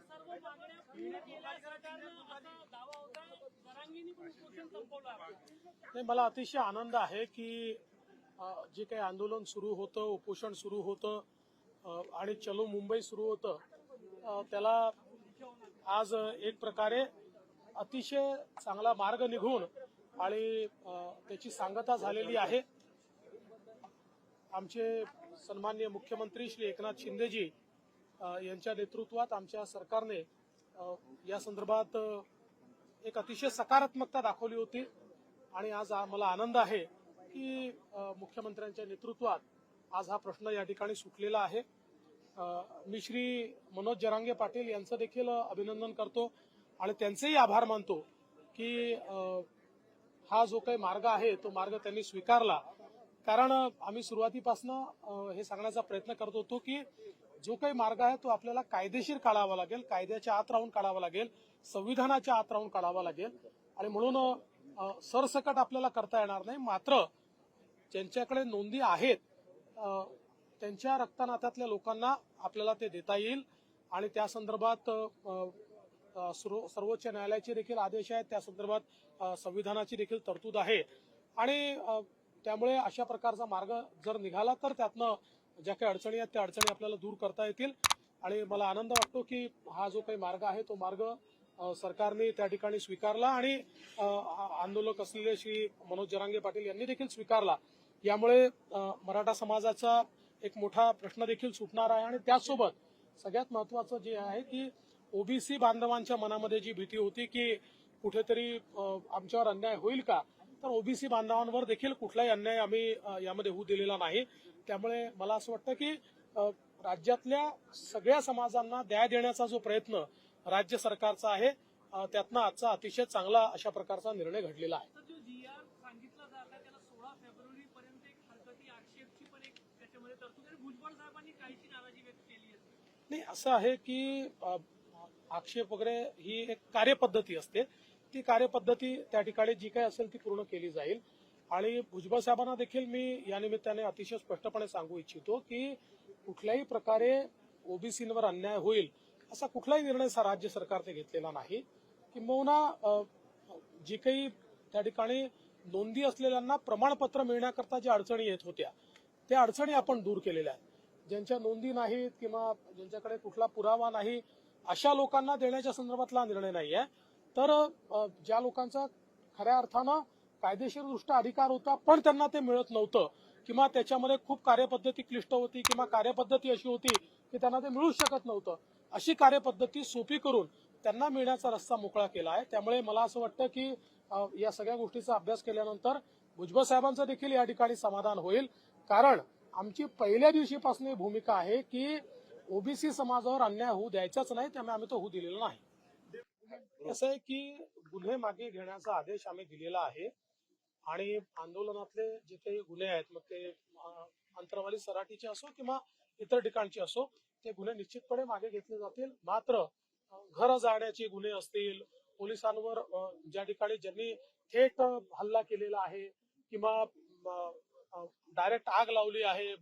सर्व मागण्या पूर्ण केल्या सरकारनं असा दावा होता जरांगीनी पण उपोषण संपवलं नाही मला अतिशय आनंद आहे की जे काही आंदोलन सुरू होतं उपोषण सुरू होतं आणि चलो मुंबई सुरू होतं त्याला आज एक प्रकारे अतिशय चांगला मार्ग निघून आणि त्याची सांगता झालेली आहे. आमचे सन्मान्य मुख्यमंत्री श्री एकनाथ शिंदेजी यांच्या नेतृत्वात आमच्या सरकारने या संदर्भात एक अतिशय सकारात्मकता दाखवली होती. आणि आज मला आनंद आहे की मुख्यमंत्र्यांच्या नेतृत्वात आज हा प्रश्न या ठिकाणी सुटलेला आहे. मी श्री मनोज जरांगे पाटील यांचं देखील अभिनंदन करतो आणि त्यांचेही आभार मानतो की हा जो काही मार्ग आहे तो मार्ग त्यांनी स्वीकारला. कारण आम्ही सुरुवातीपासून हे सांगण्याचा प्रयत्न करत होतो की जो काही मार्ग आहे तो आपल्याला कायदेशीर काढावा लागेल कायद्याच्या आत राहून काढावा लागेल संविधानाच्या आत राहून काढावा लागेल. आणि म्हणून सरसकट आपल्याला करता येणार नाही. मात्र ज्यांच्याकडे नोंदी आहेत त्यांच्या रक्तनात्यातल्या लोकांना आपल्याला ते देता येईल. आणि त्या संदर्भात सर्वोच्च न्यायालयाचे देखील आदेश आहेत. त्या संदर्भात संविधानाची देखील तरतूद आहे. आणि त्यामुळे अशा प्रकारचा मार्ग जर निघाला तर त्यातनं ज्या काही अडचणी आहेत त्या अडचणी आपल्याला दूर करता येतील. आणि मला आनंद वाटतो की हा जो काही मार्ग आहे तो मार्ग सरकारने त्या ठिकाणी स्वीकारला आणि आंदोलक असलेले श्री मनोज जरांगे पाटील यांनी देखील स्वीकारला. यामुळे मराठा समाजाचा एक मोठा प्रश्न देखील सुटणार आहे आणि त्याचसोबत सगळ्यात महत्वाचं जे आहे की ओबीसी बांधवांच्या मनामध्ये जी भीती होती की कुठेतरी आमच्यावर अन्याय होईल का तर ओबीसी बांधवांवर देखील कुठलाही अन्याय आम्ही यामध्ये होऊ दिलेला नाही. त्यामुळे मला असं वाटतं की राज्यातल्या सगळ्या समाजांना द्या देण्याचा जो प्रयत्न राज्य सरकारचा आहे त्यातनं आजचा अतिशय चांगला अशा प्रकारचा निर्णय घडलेला आहे. नाही असं आहे की आक्षेप वगैरे ही एक कार्यपद्धती असते. ती कार्यपद्धती त्या ठिकाणी जी काही असेल ती पूर्ण केली जाईल. आणि भुजबळ साहेबांना देखील मी या निमित्ताने अतिशय स्पष्टपणे सांगू इच्छितो की कुठल्याही प्रकारे ओबीसींवर अन्याय होईल असा कुठलाही निर्णय राज्य सरकारने घेतलेला नाही. किंबहुना जे जी काही त्या ठिकाणी नोंदी असलेल्यांना प्रमाणपत्र मिळण्याकरता ज्या अडचणी येत होत्या त्या अडचणी आपण दूर केलेल्या आहेत. ज्यांच्या नोंदी नाहीत किंवा ज्यांच्याकडे कुठला पुरावा नाही अशा लोकांना देण्याच्या संदर्भातला निर्णय नाही आहे तर ज्या लोकांचा खऱ्या अर्थानं कायदेशीरदृष्ट्या अधिकार होता पण त्यांना ते मिळत नव्हतं. किंवा त्याच्यामध्ये खूप कार्यपद्धती क्लिष्ट होती किंवा कार्यपद्धती अशी होती की त्यांना ते मिळूच शकत नव्हतं. अशी कार्यपद्धती सोपी करून त्यांना मिळण्याचा रस्ता मोकळा केला आहे. त्यामुळे मला असं वाटतं की या सगळ्या गोष्टीचा अभ्यास केल्यानंतर भुजबळ साहेबांचं देखील या ठिकाणी समाधान होईल. कारण आमची पहिल्या दिवशीपासून ही भूमिका आहे की ओबीसी समाजावर अन्याय होऊ द्यायचाच नाही त्यामुळे आम्ही तो होऊ दिलेला नाही. असं आहे की गुन्हे मागे घेण्याचा आदेश आम्ही दिलेला आहे. आणि आंदोलनातले जे काही गुन्हे आहेत मग ते अंतरवाली सराटीचे असो किंवा इतर ठिकाणचे असो ते गुन्हे निश्चितपणे मागे घेतले जातील. मात्र घर जाण्याचे गुन्हे असतील पोलिसांवर ज्या ठिकाणी ज्यांनी थेट हल्ला केलेला आहे किंवा डायरेक्ट आग लावली आहे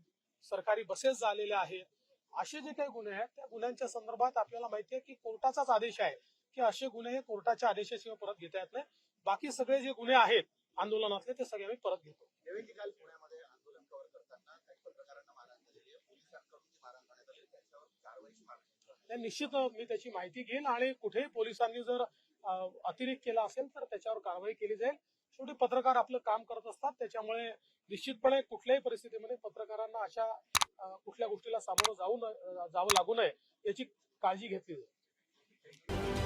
सरकारी बसेस झालेल्या आहेत असे जे काही गुन्हे आहेत त्या गुन्ह्यांच्या संदर्भात आपल्याला माहिती आहे की कोर्टाचाच आदेश आहे की असे गुन्हे हे कोर्टाच्या आदेशाशिवाय परत घेता येत नाही. बाकी सगळे जे गुन्हे आहेत आंदोलनातले ते सगळे आम्ही परत घेतो. काल पुण्यामध्ये आंदोलन कव्हर करताना काही पत्रकारांना मारहाण झालेली आहे. पोलिसांकडून ती मारहाण करण्यात आली त्यांच्यावर कारवाईची मागणी नाही, निश्चित मी त्याची माहिती घेईन आणि कुठेही पोलिसांनी जर अतिरेक केला असेल तर त्याच्यावर कारवाई केली जाईल. शेवटी पत्रकार आपलं काम करत असतात त्याच्यामुळे निश्चितपणे कुठल्याही परिस्थितीमध्ये पत्रकारांना अशा कुठल्या गोष्टीला सामोरं जाऊ जावं लागू नये याची काळजी घेतली जाईल.